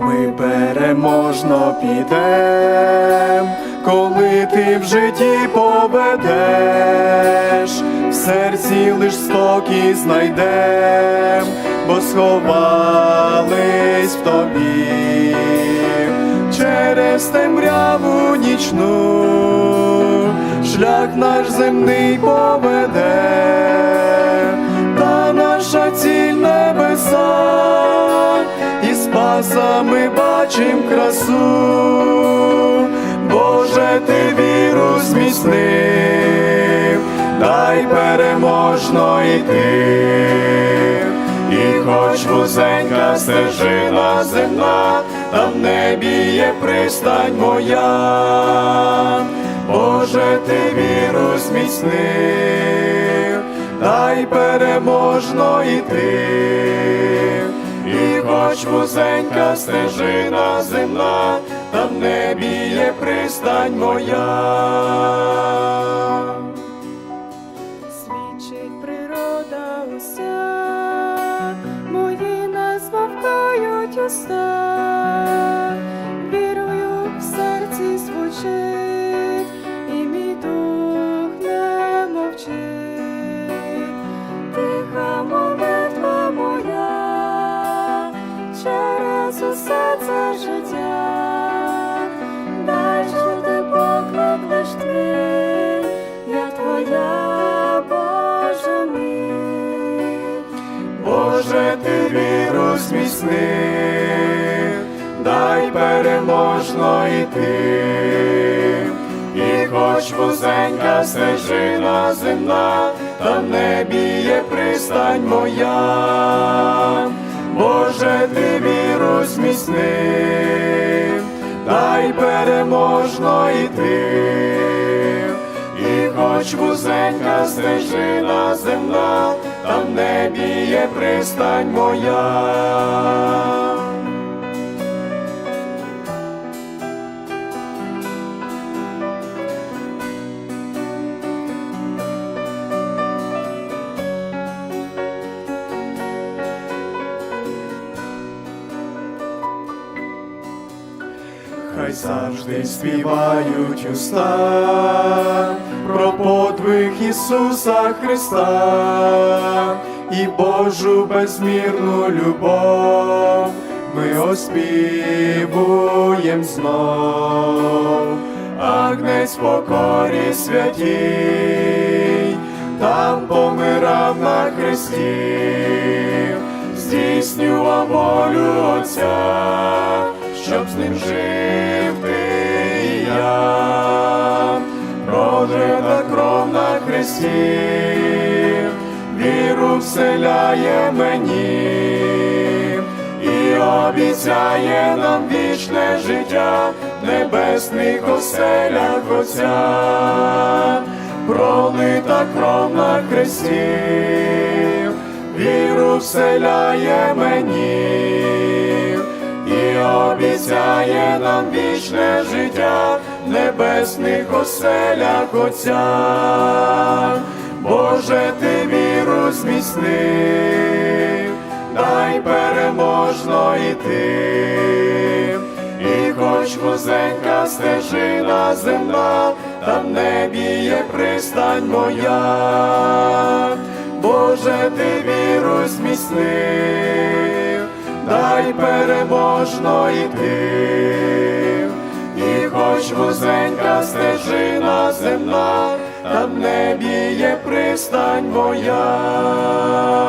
ми переможно підем, коли ти в житті поведеш, в серці лиш спокій знайдем, бо сховались в тобі. Через темряву нічну, шлях наш земний поведе, ми бачим красу, Боже, ти віру зміцнив, дай переможно йти. І хоч вузенька стежина земна, та в небі є пристань моя, Боже, ти віру зміцнив, дай переможно йти. І хоч вузенька стежина земна, та в небі є пристань моя. Свідчить природа уся, мої нас вовкають уста, життя, дай чути поклик лиш твій, я твоя, Боже. Боже, ти віру дай переможно йти, і хоч вузенька стежина земна, та в небі є пристань моя, Боже, ти зміцнив, дай переможно йти. І хоч вузенька стежина земна, там в небі є пристань моя. Хай завжди співають уста про подвиг Ісуса Христа і Божу безмірну любов. Ми оспівуєм знов, Агнець покорі святій, там помирав на хресті, здійснював волю Отця щоб з ним жив ти і прожита кров на хресті, віру вселяє мені. І обіцяє нам вічне життя небесних оселях Отця, пролита кров на хресті, віру вселяє мені обіцяє нам вічне життя в небесних оселях Отця. Боже, ти віру зміцнив, дай переможно йти, і хоч вузенька стежина земна, та в небі є пристань моя, Боже, ти віру зміцнив дай переможно йти, і хоч вузенька стежина земна, там не небі є пристань моя.